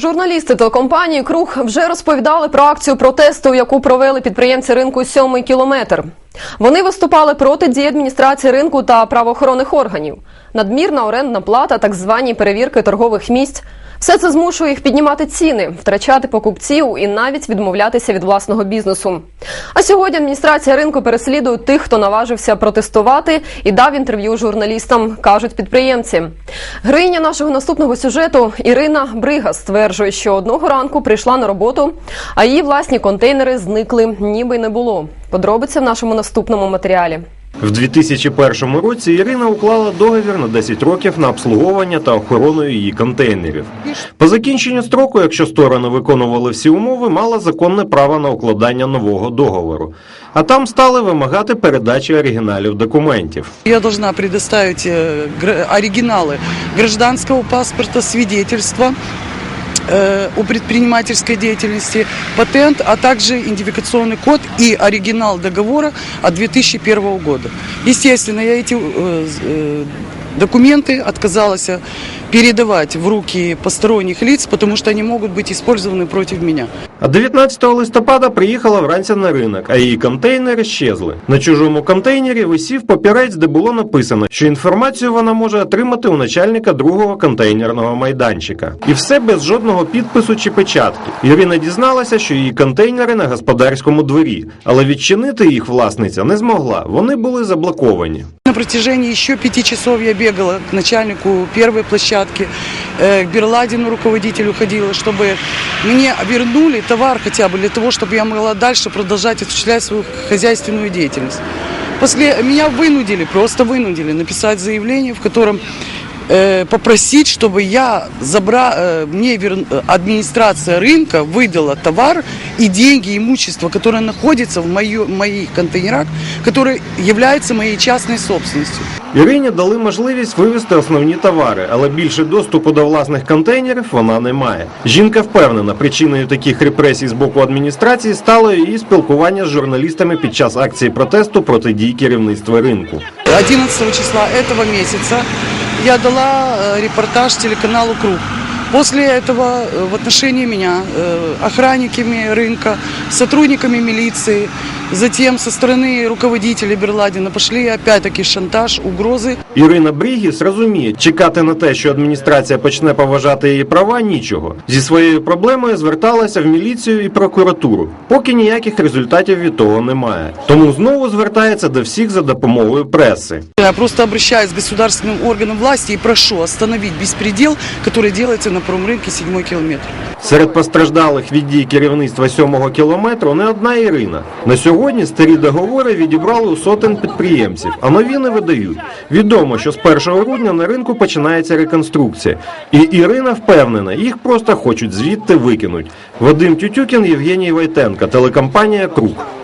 Журналісти телекомпанії Круг вже розповідали про акцію протесту, яку провели підприємці ринку «Сьомий кілометр. Вони виступали проти дії адміністрації ринку та правоохоронних органів. Надмірна орендна плата, так звані перевірки торгових місць. Все це змушує їх піднімати ціни, втрачати покупців і навіть відмовлятися від власного бізнесу. А сьогодні адміністрація ринку переслідує тих, хто наважився протестувати і дав інтерв'ю журналістам, кажуть підприємці. Героїня нашого наступного сюжету Ірина Брига стверджує, що одного ранку прийшла на роботу, а її власні контейнери зникли, ніби й не було. Подробиці в нашому наступному матеріалі. В 2001 році Ірина уклала договір на 10 років на обслуговування та охорону її контейнерів. По закінченню строку, якщо сторони виконували всі умови, мала законне право на укладання нового договору. А там стали вимагати передачі оригіналів документів. Я должна предоставить э, гра- оригиналы гражданского паспорта, свидетельства э, о предпринимательской деятельности, патент, а также идентификационный код и оригинал договора от 2001 года. Естественно, я эти э, з- э, документы отказалась передавать в руки посторонних лиц, потому что они могут быть использованы против меня. А 19 листопада приїхала вранці на ринок, а її контейнери щезли. На чужому контейнері висів папірець, де було написано, що інформацію вона може отримати у начальника другого контейнерного майданчика. І все без жодного підпису чи печатки. Ірина дізналася, що її контейнери на господарському дворі, але відчинити їх власниця не змогла. Вони були заблоковані. На протяжении еще пяти часов я бегала к начальнику первой площадки, э, к Берладину руководителю ходила, чтобы мне вернули товар хотя бы для того, чтобы я могла дальше продолжать осуществлять свою хозяйственную деятельность. После меня вынудили, просто вынудили написать заявление, в котором э, попросить, чтобы я забра... э, мне вер- э, администрация рынка выдала товар и деньги, имущество, которое находится в мою... моих контейнерах, которое является моей частной собственностью. Ірині дали можливість вивезти основні товари, але більше доступу до власних контейнерів вона не має. Жінка впевнена, причиною таких репресій з боку адміністрації стало її спілкування з журналістами під час акції протесту проти дій керівництва ринку. 11 числа этого месяца я дала э, репортаж телеканалу «Круг». После этого э, в отношении меня э, охранниками рынка, сотрудниками милиции, затем со стороны руководителя Берладина пошли опять-таки шантаж, угрозы. Ірина Брігіс розуміє, чекати на те, що адміністрація почне поважати її права, нічого. Зі своєю проблемою зверталася в міліцію і прокуратуру. Поки ніяких результатів від того немає. Тому знову звертається до всіх за допомогою преси. Я просто обращаюсь к государственным органам власти и прошу остановить беспредел, который делается на промрынке 7 километр. Серед постраждалих від дій керівництва сьомого кілометру не одна Ірина. На сьогодні старі договори відібрали у сотень підприємців, а нові не видають. Відомо, що з 1 грудня на ринку починається реконструкція. І Ірина впевнена, їх просто хочуть звідти викинуть. Вадим Тютюкін, Євгеній Войтенко, телекомпанія Круг.